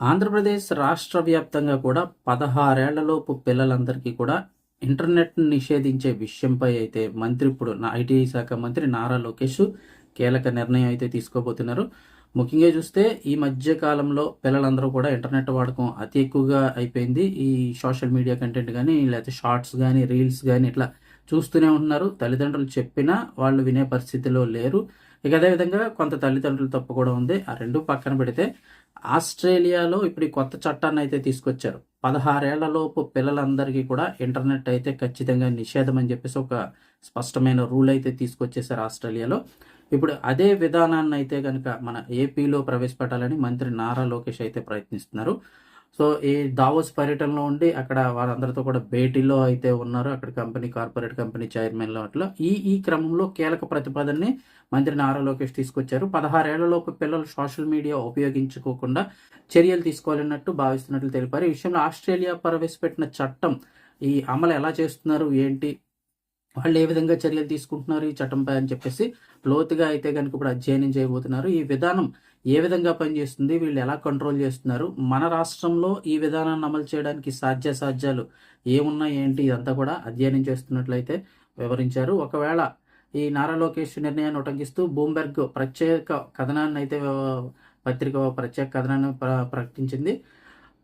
ఆంధ్రప్రదేశ్ రాష్ట్ర వ్యాప్తంగా కూడా పదహారేళ్ళలోపు పిల్లలందరికీ కూడా ఇంటర్నెట్ నిషేధించే విషయంపై అయితే మంత్రి ఇప్పుడు నా శాఖ మంత్రి నారా లోకేష్ కీలక నిర్ణయం అయితే తీసుకోబోతున్నారు. ముఖ్యంగా చూస్తే ఈ మధ్య కాలంలో పిల్లలందరూ కూడా ఇంటర్నెట్ వాడకం అతి ఎక్కువగా అయిపోయింది. ఈ సోషల్ మీడియా కంటెంట్ కానీ లేకపోతే షార్ట్స్ కానీ రీల్స్ కానీ ఇట్లా చూస్తూనే ఉంటున్నారు. తల్లిదండ్రులు చెప్పినా వాళ్ళు వినే పరిస్థితిలో లేరు. ఇక అదేవిధంగా కొంత తల్లిదండ్రుల తప్పు కూడా ఉంది. ఆ రెండు పక్కన పెడితే ఆస్ట్రేలియాలో ఇప్పుడు ఈ కొత్త చట్టాన్ని అయితే తీసుకొచ్చారు. పదహారేళ్ళలోపు పిల్లలందరికీ కూడా ఇంటర్నెట్ అయితే ఖచ్చితంగా నిషేధం అని చెప్పేసి ఒక స్పష్టమైన రూల్ అయితే తీసుకొచ్చేసారు ఆస్ట్రేలియాలో. ఇప్పుడు అదే విధానాన్ని అయితే కనుక మన ఏపీలో ప్రవేశపెట్టాలని మంత్రి నారా లోకేష్ అయితే ప్రయత్నిస్తున్నారు. సో ఈ దావోస్ పర్యటనలో ఉండి అక్కడ వారందరితో కూడా భేటీలో అయితే ఉన్నారు. అక్కడ కంపెనీ కార్పొరేట్ కంపెనీ చైర్మన్ అట్లా. ఈ ఈ క్రమంలో కీలక ప్రతిపాదనని మంత్రి నారా లోకేష్ తీసుకొచ్చారు. పదహారేళ్ళలోపు పిల్లలు సోషల్ మీడియా ఉపయోగించుకోకుండా చర్యలు తీసుకోవాలన్నట్టు భావిస్తున్నట్లు తెలిపారు. ఈ విషయంలో ఆస్ట్రేలియా ప్రవేశపెట్టిన చట్టం ఈ అమలు ఎలా చేస్తున్నారు? ఏంటి? వాళ్ళు ఏ విధంగా చర్యలు తీసుకుంటున్నారు ఈ చట్టంపై అని చెప్పేసి లోతుగా అయితే కనుక ఇప్పుడు అధ్యయనం చేయబోతున్నారు. ఈ విధానం ఏ విధంగా పనిచేస్తుంది? వీళ్ళు ఎలా కంట్రోల్ చేస్తున్నారు? మన రాష్ట్రంలో ఈ విధానాన్ని అమలు చేయడానికి సాధ్యాసాధ్యాలు ఏమున్నాయి? ఏంటి? ఇదంతా కూడా అధ్యయనం చేస్తున్నట్లయితే వివరించారు. ఒకవేళ ఈ నారా లోకేష్ నిర్ణయాన్ని ఉటంకిస్తూ బూంబెర్గ్ ప్రత్యేక కథనాన్ని అయితే పత్రిక ప్రత్యేక కథనాన్ని ప్ర- ప్రకటించింది.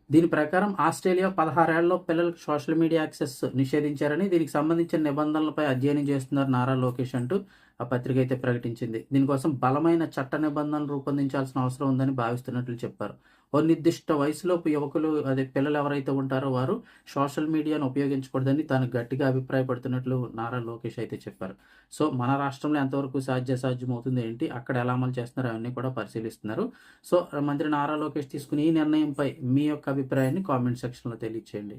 దీని ప్రకారం ఆస్ట్రేలియా పదహారేళ్ళలో పిల్లలకు సోషల్ మీడియా యాక్సెస్ నిషేధించారని దీనికి సంబంధించిన నిబంధనలపై అధ్యయనం చేస్తున్నారు నారా లోకేష్ అంటూ ఆ పత్రిక అయితే ప్రకటించింది. దీనికోసం బలమైన చట్ట నిబంధనలు రూపొందించాల్సిన అవసరం ఉందని భావిస్తున్నట్లు చెప్పారు. ఓ నిర్దిష్ట వయసులోపు యువకులు అదే పిల్లలు ఎవరైతే ఉంటారో వారు సోషల్ మీడియాను ఉపయోగించకూడదని తాను గట్టిగా అభిప్రాయపడుతున్నట్లు నారా లోకేష్ అయితే చెప్పారు. సో మన రాష్ట్రంలో ఎంతవరకు సాధ్యసాధ్యం అవుతుంది ఏంటి? అక్కడ ఎలా అమలు చేస్తున్నారు? అవన్నీ కూడా పరిశీలిస్తున్నారు. సో మంత్రి నారా లోకేష్ తీసుకుని ఈ నిర్ణయంపై మీ యొక్క అభిప్రాయాన్ని కామెంట్ సెక్షన్లో తెలియచేయండి.